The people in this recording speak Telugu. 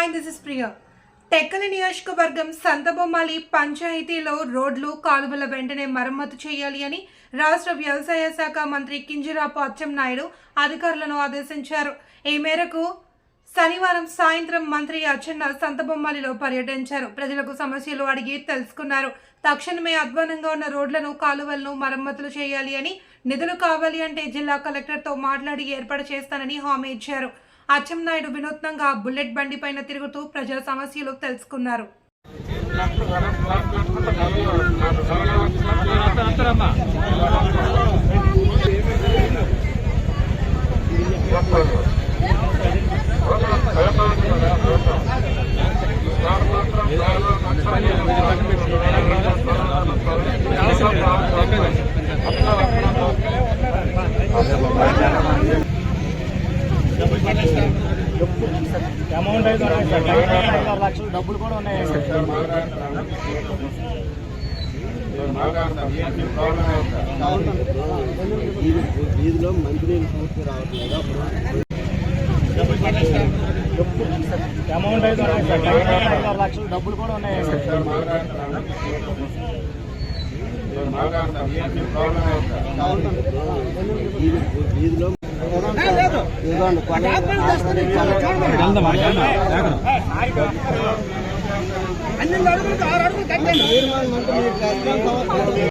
Hi this is Priya Tekkali నియోజకవర్గం సంతబొమ్మాలి పంచాయతీలో రోడ్లు కాలువల వెంటనే మరమ్మతు చేయాలి అని రాష్ట్ర వ్యవసాయ శాఖ మంత్రి కింజరాపు అచ్చెన్నాయుడు అధికారులను ఆదేశించారు. ఈ మేరకు శనివారం సాయంత్రం మంత్రి అచ్చెన్న సంతబొమ్మాలిలో పర్యటించారు. ప్రజలకు సమస్యలు అడిగి తెలుసుకున్నారు. తక్షణమే అధ్వానంగా ఉన్న రోడ్లను కాలువలను మరమ్మతులు చేయాలి అని నిధులు కావాలి అంటే జిల్లా కలెక్టర్తో మాట్లాడి ఏర్పాటు చేస్తానని హామీ ఇచ్చారు. అచ్చెన్నాయుడు వినూత్నంగా బుల్లెట్ బండి పైన తిరుగుతూ ప్రజల సమస్యలు తెలుసుకున్నారు. అమౌంట్ అయితే లక్షలు డబ్బులు కూడా ఉన్నాయి. వీధిలో మంచినీళ్ళు పూర్తి రావట్లేదు అమౌంట్ అయితే లక్షలు డబ్బులు కూడా ఉన్నాయి. వీధిలో ఇదిగోండి కొన-